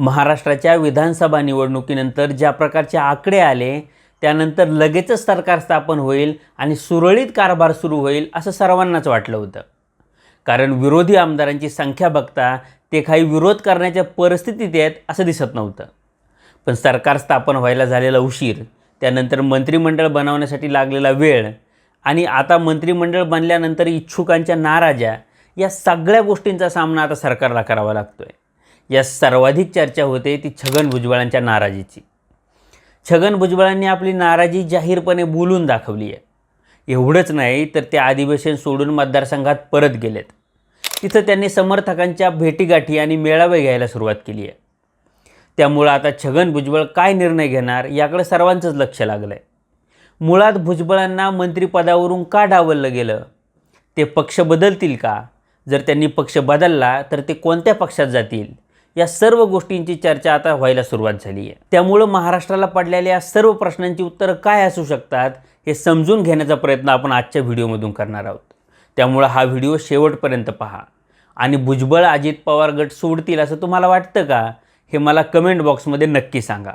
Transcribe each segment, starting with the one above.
महाराष्ट्राच्या विधानसभा निवडणुकीनंतर ज्या प्रकारचे आकडे आले त्यानंतर लगेचच सरकार स्थापन होईल आणि सुरळीत कारभार सुरू होईल असं सर्वांनाच वाटलं होतं. कारण विरोधी आमदारांची संख्या बघता ते काही विरोध करण्याच्या परिस्थितीत आहेत असं दिसत नव्हतं. पण सरकार स्थापन व्हायला झालेला उशीर त्यानंतर मंत्रिमंडळ बनवण्यासाठी लागलेला वेळ आणि आता मंत्रिमंडळ बनल्यानंतर इच्छुकांच्या नाराज्या या सगळ्या गोष्टींचा सामना आता सरकारला करावा लागतो आहे या सर्वाधिक चर्चा होते ती छगन भुजबळांच्या नाराजीची. छगन भुजबळांनी आपली नाराजी जाहीरपणे बोलून दाखवली आहे. एवढंच नाही तर ते अधिवेशन सोडून मतदारसंघात परत गेलेत. तिथं त्यांनी समर्थकांच्या भेटीगाठी आणि मेळावे घ्यायला सुरुवात केली आहे. त्यामुळं आता छगन भुजबळ काय निर्णय घेणार याकडे सर्वांचंच लक्ष लागलं आहे मुळात भुजबळांना मंत्रिपदावरून का डावललं गेलं? ते पक्ष बदलतील का? जर त्यांनी पक्ष बदलला तर ते कोणत्या पक्षात जातील? या सर्व गोष्टींची चर्चा आता व्हायला सुरुवात झाली आहे. त्यामुळं महाराष्ट्राला पडलेल्या या सर्व प्रश्नांची उत्तरं काय असू शकतात हे समजून घेण्याचा प्रयत्न आपण आजच्या व्हिडिओमधून करणार आहोत. त्यामुळं हा व्हिडिओ शेवटपर्यंत पहा. आणि भुजबळ अजित पवार गट सोडतील असं तुम्हाला वाटतं का? हे मला कमेंट बॉक्समध्ये नक्की सांगा.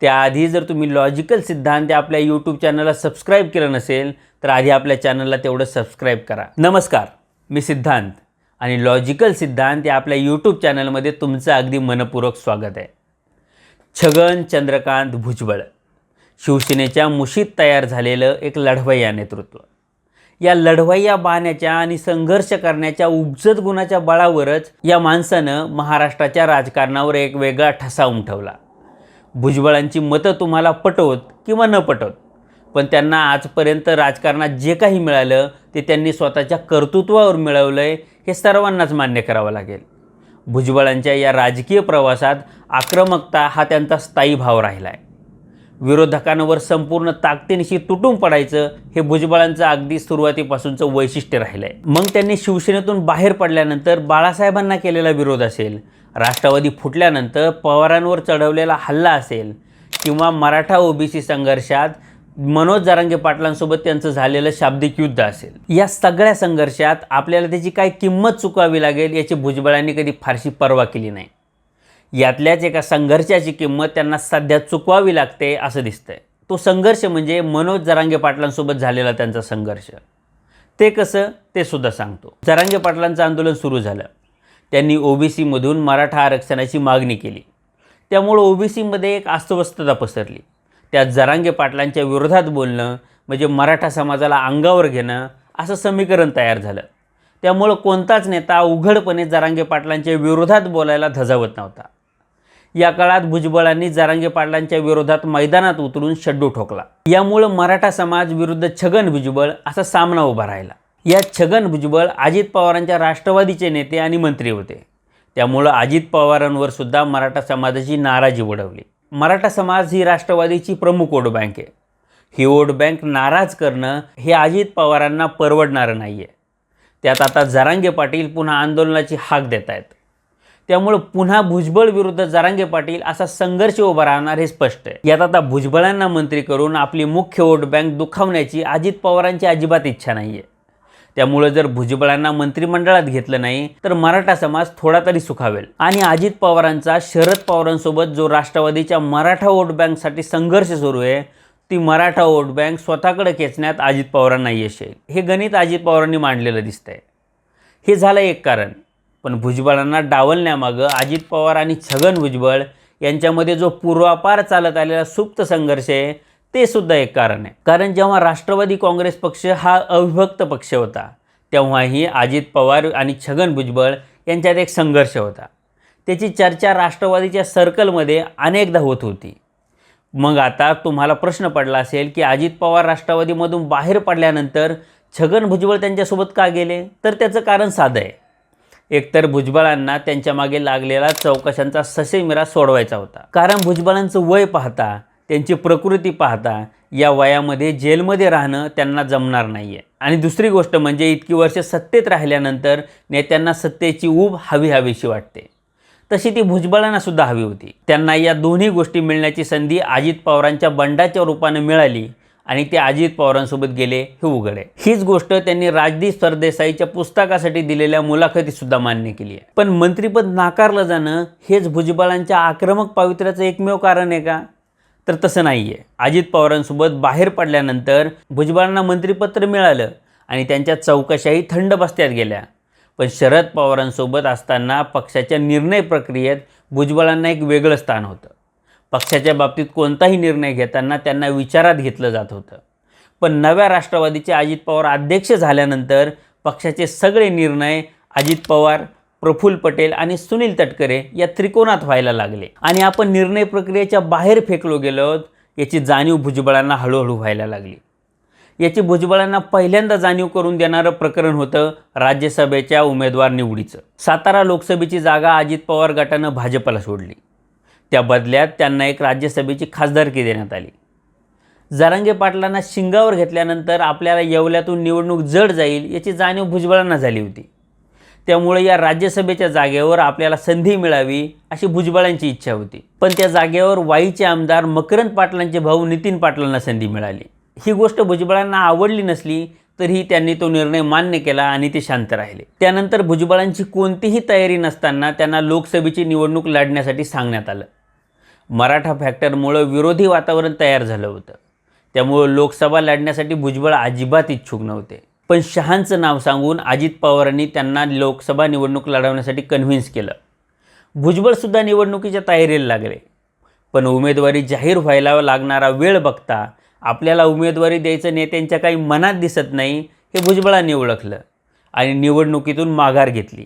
त्याआधी जर तुम्ही लॉजिकल सिद्धांत आपल्या यूट्यूब चॅनलला सबस्क्राईब केलं नसेल तर आधी आपल्या चॅनलला तेवढं सबस्क्राईब करा. नमस्कार मी सिद्धांत. आणि लॉजिकल सिद्धांत या आपल्या यूट्यूब चॅनलमध्ये तुमचं अगदी मनपूर्वक स्वागत आहे. छगन चंद्रकांत भुजबळ शिवसेनेच्या मुशीत तयार झालेलं एक लढवय्या नेतृत्व. या लढवय्या बाण्याच्या आणि संघर्ष करण्याच्या उपजत गुणाच्या बळावरच या माणसानं महाराष्ट्राच्या राजकारणावर एक वेगळा ठसा उमठवला भुजबळांची मतं तुम्हाला पटवत किंवा न पटवत पण त्यांना आजपर्यंत राजकारणात जे काही मिळालं ते त्यांनी स्वतःच्या कर्तृत्वावर मिळवलं आहे हे सर्वांनाच मान्य करावं लागेल. भुजबळांच्या या राजकीय प्रवासात आक्रमकता हा त्यांचा स्थायी भाव राहिला आहे विरोधकांवर संपूर्ण ताकदीनिशी तुटून पडायचं हे भुजबळांचं अगदी सुरुवातीपासूनचं वैशिष्ट्य राहिलं आहे मग त्यांनी शिवसेनेतून बाहेर पडल्यानंतर बाळासाहेबांना केलेला विरोध असेल राष्ट्रवादी फुटल्यानंतर पवारांवर चढवलेला हल्ला असेल किंवा मराठा ओबीसी संघर्षात मनोज जारांगे पाटलांसोबत त्यांचं झालेलं शाब्दिक युद्ध असेल. या सगळ्या संघर्षात आपल्याला त्याची काय किंमत चुकावी लागेल याची भुजबळांनी कधी फारशी पर्वा केली नाही. यातल्याच एका संघर्षाची किंमत त्यांना सध्या चुकवावी लागते असं दिसतंय. तो संघर्ष म्हणजे मनोज जरांगे पाटलांसोबत झालेला त्यांचा संघर्ष. ते कसं? ते सुद्धा सांगतो. जरांगे पाटलांचं आंदोलन सुरू झालं. त्यांनी ओबीसीमधून मराठा आरक्षणाची मागणी केली. त्यामुळं ओबीसीमध्ये एक अस्वस्थता पसरली. त्या जरांगे पाटलांच्या विरोधात बोलणं म्हणजे मराठा समाजाला अंगावर घेणं असं समीकरण तयार झालं. त्यामुळं कोणताच नेता उघडपणे जरांगे पाटलांच्या विरोधात बोलायला धजावत नव्हता. या काळात भुजबळांनी जरांगे पाटलांच्या विरोधात मैदानात उतरून शड्डू ठोकला. यामुळं मराठा समाज विरुद्ध छगन भुजबळ असा सामना उभा राहिला. या छगन भुजबळ अजित पवारांच्या राष्ट्रवादीचे नेते आणि मंत्री होते. त्यामुळं अजित पवारांवर सुद्धा मराठा समाजाची नाराजी उडवली. मराठा समाज ही राष्ट्रवादीची प्रमुख वोट बँक आहे. ही वोट बँक नाराज करणं हे अजित पवारांना परवडणारं नाही आहे त्यात आता जरांगे पाटील पुन्हा आंदोलनाची हाक देत आहेत त्यामुळं पुन्हा भुजबळ विरुद्ध जरांगे पाटील असा संघर्ष उभा राहणार हे स्पष्ट आहे. यात आता भुजबळांना मंत्री करून आपली मुख्य वोट बँक दुखावण्याची अजित पवारांची अजिबात इच्छा नाही आहे त्यामुळं जर भुजबळांना मंत्रिमंडळात घेतलं नाही तर मराठा समाज थोडा तरी सुखावेल. आणि अजित पवारांचा शरद पवारांसोबत जो राष्ट्रवादीच्या मराठा वोट बँकसाठी संघर्ष सुरू आहे ती मराठा वोट बँक स्वतःकडे खेचण्यात अजित पवारांना यश येईल हे गणित अजित पवारांनी मांडलेलं दिसतंय. हे झालं एक कारण. पण भुजबळांना डावलण्यामागं अजित पवार आणि छगन भुजबळ यांच्यामध्ये जो पूर्वापार चालत आलेला सुप्त संघर्ष आहे ते सुद्धा एक कारण आहे. कारण जेव्हा राष्ट्रवादी काँग्रेस पक्ष हा अविभक्त पक्ष होता तेव्हाही अजित पवार आणि छगन भुजबळ यांच्यात एक संघर्ष होता. त्याची चर्चा राष्ट्रवादीच्या सर्कलमध्ये अनेकदा होत होती. मग आता तुम्हाला प्रश्न पडला असेल की अजित पवार राष्ट्रवादीमधून बाहेर पडल्यानंतर छगन भुजबळ त्यांच्यासोबत का गेले? तर त्याचं कारण साधं आहे. एकतर भुजबळांना त्यांच्या मागे लागलेला चौकशांचा ससेमिरा सोडवायचा होता. कारण भुजबळांचं वय पाहता त्यांची प्रकृती पाहता या वयामध्ये जेलमध्ये राहणं त्यांना जमणार नाही आहे आणि दुसरी गोष्ट म्हणजे इतकी वर्ष सत्तेत राहिल्यानंतर नेत्यांना सत्तेची ऊब हवी हवीशी वाटते. तशी ती भुजबळांना सुद्धा हवी होती. त्यांना या दोन्ही गोष्टी मिळण्याची संधी अजित पवारांच्या बंडाच्या रूपानं मिळाली आणि ते अजित पवारांसोबत गेले हे उघड. आहे हीच गोष्ट त्यांनी राजदीप सरदेसाईच्या पुस्तकासाठी दिलेल्या मुलाखतीत सुद्धा मान्य केली आहे. पण मंत्रिपद नाकारलं जाणं हेच भुजबळांच्या आक्रमक पावित्र्याचं एकमेव कारण आहे का? तर तसं नाही आहे अजित पवारांसोबत बाहेर पडल्यानंतर भुजबळांना मंत्रिपत्र मिळालं आणि त्यांच्या चौकशाही थंड बसत्यात गेल्या. पण शरद पवारांसोबत असताना पक्षाच्या निर्णय प्रक्रियेत भुजबळांना एक वेगळं स्थान होतं. पक्षाच्या बाबतीत कोणताही निर्णय घेताना त्यांना विचारात घेतलं जात होतं. पण नव्या राष्ट्रवादीचे अजित पवार अध्यक्ष झाल्यानंतर पक्षाचे सगळे निर्णय अजित पवार प्रफुल्ल पटेल आणि सुनील तटकरे या त्रिकोणात व्हायला लागले. आणि आपण निर्णय प्रक्रियेच्या बाहेर फेकलो गेलो याची जाणीव भुजबळांना हळूहळू व्हायला लागली. याची भुजबळांना पहिल्यांदा जाणीव करून देणारं प्रकरण होतं राज्यसभेच्या उमेदवार निवडीचं. सातारा लोकसभेची जागा अजित पवार गटानं भाजपला सोडली. त्या बदल्यात त्यांना एक राज्यसभेची खासदारकी देण्यात आली. जरांगे पाटलांना शिंगावर घेतल्यानंतर आपल्याला येवल्यातून निवडणूक जड जाईल याची जाणीव भुजबळांना झाली होती. त्यामुळे या राज्यसभेच्या जागेवर आपल्याला संधी मिळावी अशी भुजबळांची इच्छा होती. पण त्या जागेवर वाईचे आमदार मकरंद पाटलांचे भाऊ नितीन पाटलांना संधी मिळाली. ही गोष्ट भुजबळांना आवडली नसली तरीही त्यांनी तो निर्णय मान्य केला आणि ते शांत राहिले. त्यानंतर भुजबळांची कोणतीही तयारी नसताना त्यांना लोकसभेची निवडणूक लढण्यासाठी सांगण्यात आलं. मराठा फॅक्टरमुळं विरोधी वातावरण तयार झालं होतं. त्यामुळं लोकसभा लढण्यासाठी भुजबळ अजिबात इच्छुक नव्हते. पण शहांचं नाव सांगून अजित पवारांनी त्यांना लोकसभा निवडणूक लढवण्यासाठी कन्व्हिन्स केलं. भुजबळसुद्धा निवडणुकीच्या तयारीला लागले. पण उमेदवारी जाहीर व्हायला लागणारा वेळ बघता आपल्याला उमेदवारी द्यायचं नेत्यांच्या काही मनात दिसत नाही हे भुजबळांनी ओळखलं आणि निवडणुकीतून माघार घेतली.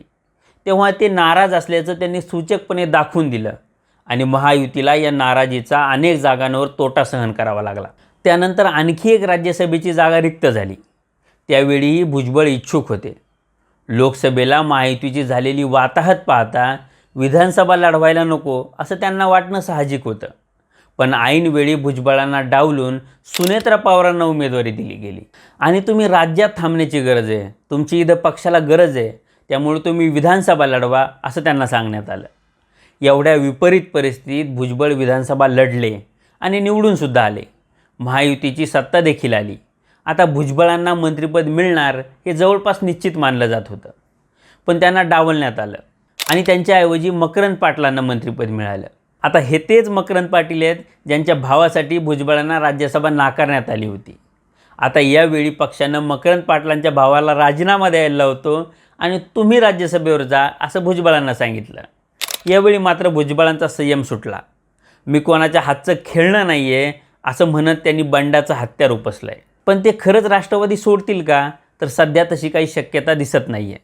तेव्हा ते नाराज असल्याचं त्यांनी सूचकपणे दाखवून दिलं आणि महायुतीला या नाराजीचा अनेक जागांवर तोटा सहन करावा लागला. त्यानंतर आणखी एक राज्यसभेची जागा रिक्त झाली. त्यावेळीही भुजबळ इच्छुक होते. लोकसभेला महायुतीची झालेली वाताहत पाहता विधानसभा लढवायला नको असं त्यांना वाटणं साहजिक होतं. पण ऐनवेळी भुजबळांना डावलून सुनेत्रा पवारांना उमेदवारी दिली गेली. आणि तुम्ही राज्यात थांबण्याची गरज आहे. तुमची इथं पक्षाला गरज आहे. त्यामुळे तुम्ही विधानसभा लढवा असं त्यांना सांगण्यात आलं. एवढ्या विपरीत परिस्थितीत भुजबळ विधानसभा लढले आणि निवडूनसुद्धा आले. महायुतीची सत्ता देखील आली. आता भुजबळांना मंत्रिपद मिळणार हे जवळपास निश्चित मानलं जात होतं. पण त्यांना डावलण्यात आलं आणि त्यांच्याऐवजी मकरंद पाटलांना मंत्रिपद मिळालं. आता हे तेच मकरंद पाटील आहेत ज्यांच्या भावासाठी भुजबळांना राज्यसभा नाकारण्यात आली होती. आता यावेळी पक्षानं मकरंद पाटलांच्या भावाला राजीनामा द्यायला होतो आणि तुम्ही राज्यसभेवर जा असं भुजबळांना सांगितलं. यावेळी मात्र भुजबळांचा संयम सुटला. मी कोणाच्या हातचं खेळणं नाही आहे असं म्हणत त्यांनी बंडाचं हत्यार उपसलं आहे पण ते खरंच राष्ट्रवादी सोडतील का? तर सध्या तशी काही शक्यता दिसत नाही आहे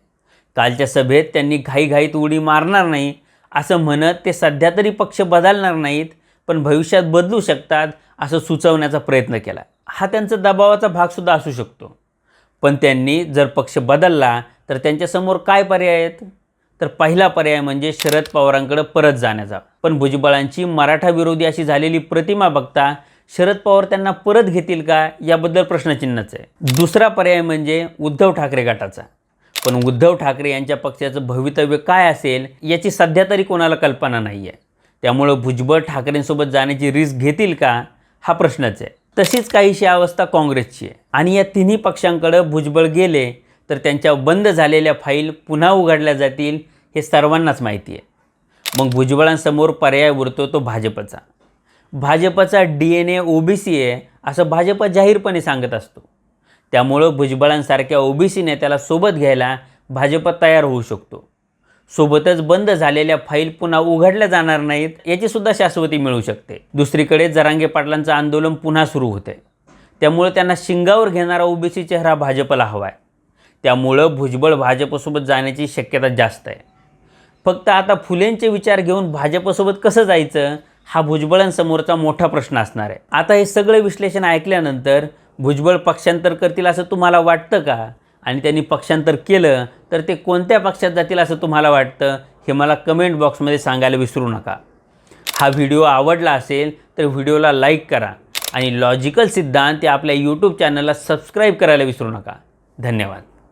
कालच्या सभेत त्यांनी घाईघाईत उडी मारणार नाही असं म्हणत ते सध्या तरी पक्ष बदलणार नाहीत पण भविष्यात बदलू शकतात असं सुचवण्याचा प्रयत्न केला. हा त्यांचा दबावाचा भागसुद्धा असू शकतो. पण त्यांनी जर पक्ष बदलला तर त्यांच्यासमोर काय पर्याय आहेत? तर पहिला पर्याय म्हणजे शरद पवारांकडे परत जाण्याचा. पण भुजबळांची मराठा विरोधी अशी झालेली प्रतिमा बघता शरद पवार त्यांना परत घेतील का? याबद्दल प्रश्नचिन्हच आहे. दुसरा पर्याय म्हणजे उद्धव ठाकरे गटाचा. पण उद्धव ठाकरे यांच्या पक्षाचं भवितव्य काय असेल याची सध्या तरी कोणाला कल्पना नाही आहे त्यामुळं भुजबळ ठाकरेंसोबत जाण्याची रिस्क घेतील का? हा प्रश्नच आहे. तशीच काहीशी अवस्था काँग्रेसची आहे. आणि या तिन्ही पक्षांकडं भुजबळ गेले तर त्यांच्या बंद झालेल्या फाईल पुन्हा उघडल्या जातील हे सर्वांनाच माहिती आहे. मग भुजबळांसमोर पर्याय उरतो तो भाजपचा. भाजपचा D N A O B C आहे असं भाजप जाहीरपणे सांगत असतो. त्यामुळं भुजबळांसारख्या ओ बी सीने नेत्याला सोबत घ्यायला भाजप तयार होऊ शकतो. सोबतच बंद झालेल्या फाईल पुन्हा उघडल्या जाणार नाहीत याचीसुद्धा शाश्वती मिळू शकते. दुसरीकडे जरांगे पाटलांचं आंदोलन पुन्हा सुरू होते त्यामुळं त्यांना शिंगावर घेणारा ओबीसी चेहरा भाजपला हवा आहे त्यामुळं भुजबळ भाजपसोबत जाण्याची शक्यता जास्त आहे. फक्त आता फुलेंचे विचार घेऊन भाजपसोबत कसं जायचं? हा भुजबळांसमोरचा मोठा प्रश्न असणार आहे. आता हे सगळं विश्लेषण ऐकल्यानंतर भुजबळ पक्षांतर करतील असं तुम्हाला वाटतं का? आणि त्यांनी पक्षांतर केलं तर ते कोणत्या पक्षात जातील असं तुम्हाला वाटतं? हे मला कमेंट बॉक्समध्ये सांगायला विसरू नका. हा व्हिडिओ आवडला असेल तर व्हिडिओला लाईक करा आणि लॉजिकल सिद्धांत या आपल्या यूट्यूब चॅनलला सबस्क्राईब करायला विसरू नका. धन्यवाद.